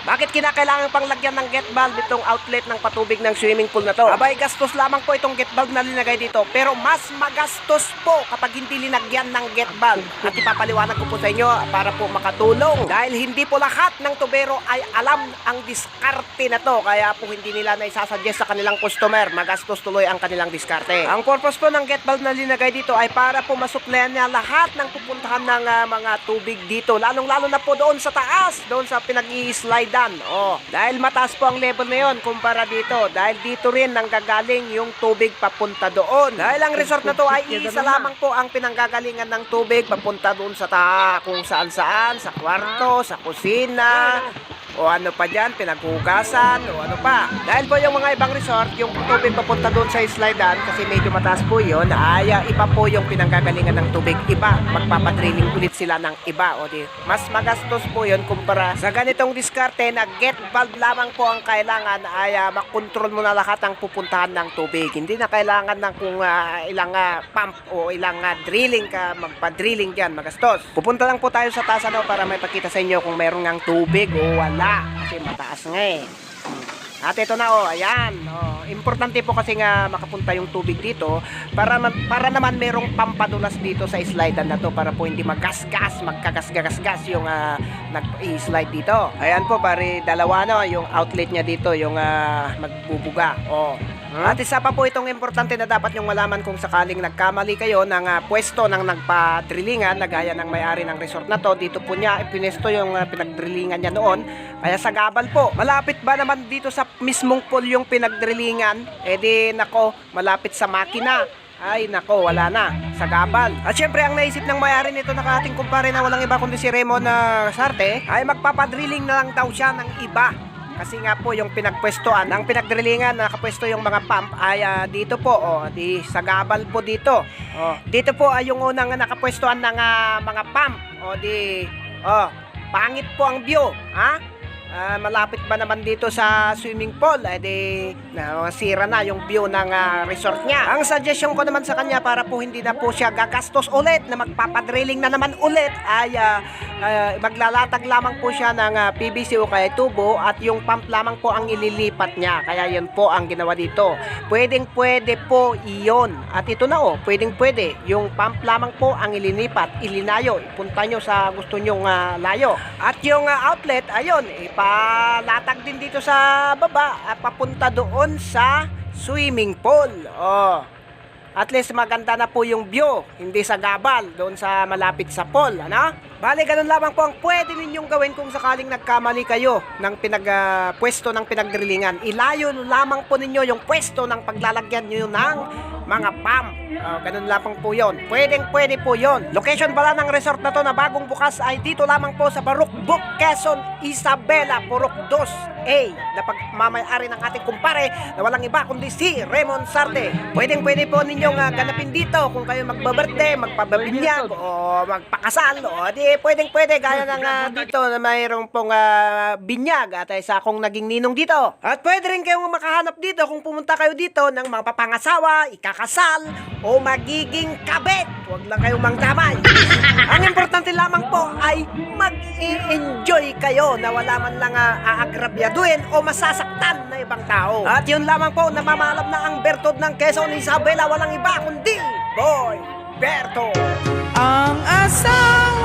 Bakit kinakailangan pang lagyan ng get valve itong outlet ng patubig ng swimming pool na to? Abay, gastos lamang po itong get valve na linagay dito. Pero mas magastos po kapag hindi linagyan ng get valve. At ipapaliwanag ko po sa inyo para po makatulong. Dahil hindi po lahat ng tubero ay alam ang diskarte na to. Kaya po hindi nila na isasuggest sa kanilang customer. Magastos tuloy ang kanilang diskarte. Ang purpose po ng get valve na linagay dito ay para po masuplayan niya lahat ng pupuntahan ng ah, mga tubig dito. Lalong-lalo na po doon sa taas, doon sa pinag-i-slidean. Oh, dahil mataas po ang level na yon kumpara dito. Dahil dito rin nanggagaling yung tubig papunta doon. Dahil ang resort na to ay isa lamang po ang pinanggagalingan ng tubig papunta doon sa ta kung saan-saan, sa kwarto, sa kusina, o ano pa dyan, pinaghugasan, o ano pa. Dahil po yung mga ibang resort, yung tubig papunta doon sa slidean, kasi medyo mataas po yun, ay ah, iba po yung pinanggagalingan ng tubig. Iba, magpapadrilling ulit sila ng iba. O di, mas magastos po yun kumpara sa ganitong diskarte na get valve lamang po ang kailangan ay ah, makontrol mo na lahat ang pupuntahan ng tubig. Hindi na kailangan ng kung ah, ilang ah, pump o ilang ah, drilling ka, magpa-drilling dyan, magastos. Pupunta lang po tayo sa taas ano, para may pakita sa inyo kung mayroong ngang tubig o wala. Kasi mataas nga eh. At ito na oh, ayan. Oh, importante po kasi nga makapunta yung tubig dito para para naman merong pampadulas dito sa slidean na to para po hindi magasgas, magkagasgasgas yung ah, nag-slide dito. Ayan po, pare dalawa no, yung outlet niya dito, yung ah, magbubuga. Oh. At isa pa po itong importante na dapat yung malaman kung sakaling nagkamali kayo ng ah, pwesto ng nagpa-drillingan na gaya ng may-ari ng resort na to. Dito po niya ipinesto yung ah, pinag-drillingan niya noon. Kaya sa gabal po. Malapit ba naman dito sa mismong pool yung pinag-drillingan? Eh di nako, malapit sa makina. Ay nako, wala na. Sa gabal. At syempre ang naisip ng may-ari nito na ating kumpare na walang iba kundi si Raymond na Sarte ay magpapadrilling na lang daw siya ng iba. Kasi nga po yung pinagpwestoan, ang pinagdrillingan nakapwesto yung mga pump ay ah, dito po, oh, di sa gabal po dito. Oh, dito po ay yung unang nakapwestoan ng ah, mga pump. Oh, di oh, pangit po ang view, ha? Ah, malapit ba naman dito sa swimming pool? Eh di, na, sira na yung view ng ah, resort niya. Ang suggestion ko naman sa kanya para po hindi na po siya gagastos ulit na magpapadrilling na naman ulit ay ah, ah, maglalatag lamang po siya ng ah, PVC o kaya tubo at yung pump lamang po ang ililipat niya. Kaya yun po ang ginawa dito. Pwedeng pwede po iyon. At ito na oh, pwedeng pwede. Yung pump lamang po ang ililipat, ilinayo. Ipunta nyo sa gusto nyong ah, layo. At yung ah, outlet, ayun, ipalatag din dito sa baba at papunta doon sa swimming pool. Oh. At least maganda na po yung view, hindi sa gabal, doon sa malapit sa pool, ano? Bale, ganun lamang po ang pwede ninyong gawin kung sakaling nagkamali kayo ng pinag, ah, pwesto ng pinagdrillingan. Ilayo lamang po ninyo yung pwesto ng paglalagyan nyo ng mga pump. Oh, ganun lamang po yon. Pwedeng pwede po yon. Location pala ng resort na to na bagong bukas ay dito lamang po sa Barukbuk, Quezon, Isabela, Purok 2A na pagmamayari ng ating kumpare na walang iba kundi si Raymond Sarte. Pwedeng pwede po ninyong ah, ganapin dito kung kayo magba-birthday, magpababinyag o magpakasal o di pwedeng pwede gaya ng ah, dito na mayroong pong ah, binyag at isa akong naging ninong dito. At pwede rin kayong makahanap dito kung pumunta kayo dito ng mga papangasawa, ikakasal o magiging kabit. Huwag lang kayong mangdamay. Ang importante lamang po ay mag-i-enjoy kayo na wala man lang uh, aagrabyaduhin o masasaktan na ibang tao. At yun lamang po, namamalab na ang Bertod ng Quezon Isabela, walang iba kundi Boy Berto. Ang asawa